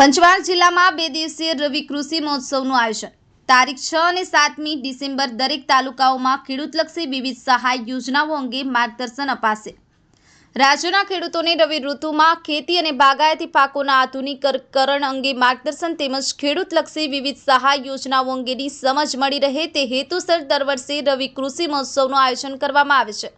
પંચમહાલ જિલ્લામાં બે દિવસીય રવિ કૃષિ મહોત્સવનું આયોજન. તારીખ છ અને સાતમી ડિસેમ્બર દરેક તાલુકાઓમાં ખેડૂતલક્ષી વિવિધ સહાય યોજનાઓ અંગે માર્ગદર્શન અપાશે. રાજ્યના ખેડૂતોને રવિ ઋતુમાં ખેતી અને બાગાયતી પાકોના આધુનિકરણ અંગે માર્ગદર્શન તેમજ ખેડૂતલક્ષી વિવિધ સહાય યોજનાઓ અંગેની સમજ મળી રહે તે હેતુસર દર વર્ષે રવિ કૃષિ મહોત્સવનું આયોજન કરવામાં આવે છે.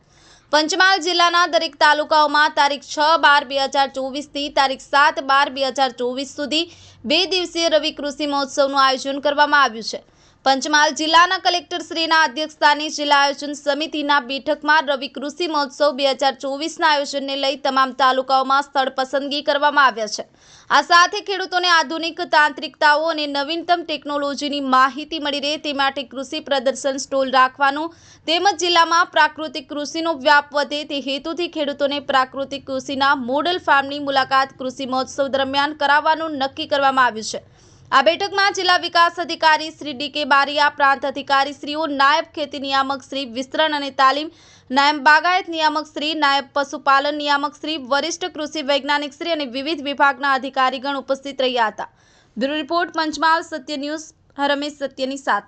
પંચમહાલ જિલ્લાના દરેક તાલુકાઓમાં તારીખ છ બાર બે હજાર ચોવીસથી તારીખ સાત બાર બે હજાર ચોવીસ સુધી બે દિવસીય રવિ કૃષિ મહોત્સવનું આયોજન કરવામાં આવ્યું છે. પંચમહાલ જિલ્લાના કલેક્ટર શ્રીના અધ્યક્ષસ્થાને જિલ્લા આયોજન સમિતિના બેઠકમાં રવિ કૃષિ મહોત્સવ બે હજાર ચોવીસના આયોજનને લઈ તમામ તાલુકાઓમાં સ્થળ પસંદગી કરવામાં આવ્યા છે. આ સાથે ખેડૂતોને આધુનિક તાંત્રિકતાઓ અને નવીનતમ ટેકનોલોજીની માહિતી મળી રહે તે માટે કૃષિ પ્રદર્શન સ્ટોલ રાખવાનું તેમજ જિલ્લામાં પ્રાકૃતિક કૃષિનો વ્યાપ વધે તે હેતુથી ખેડૂતોને પ્રાકૃતિક કૃષિના મોડલ ફાર્મની મુલાકાત કૃષિ મહોત્સવ દરમિયાન કરાવવાનું નક્કી કરવામાં આવ્યું છે. આ બેઠકમાં જિલ્લા વિકાસ અધિકારી શ્રી ડી કે બારિયા, પ્રાંત અધિકારી શ્રીઓ નાયબ ખેતી નિયામક શ્રી વિસ્તરણ અને તાલીમ નાયબ બાગાયત નિયામક શ્રી, નાયબ પશુપાલન નિયામક શ્રી, વરિષ્ઠ કૃષિ વૈજ્ઞાનિક શ્રી અને વિવિધ વિભાગના અધિકારીગણ ઉપસ્થિત રહ્યા હતા. Bureau report, Panchmahal, Satya news, Harmesh સત્યની સાથે.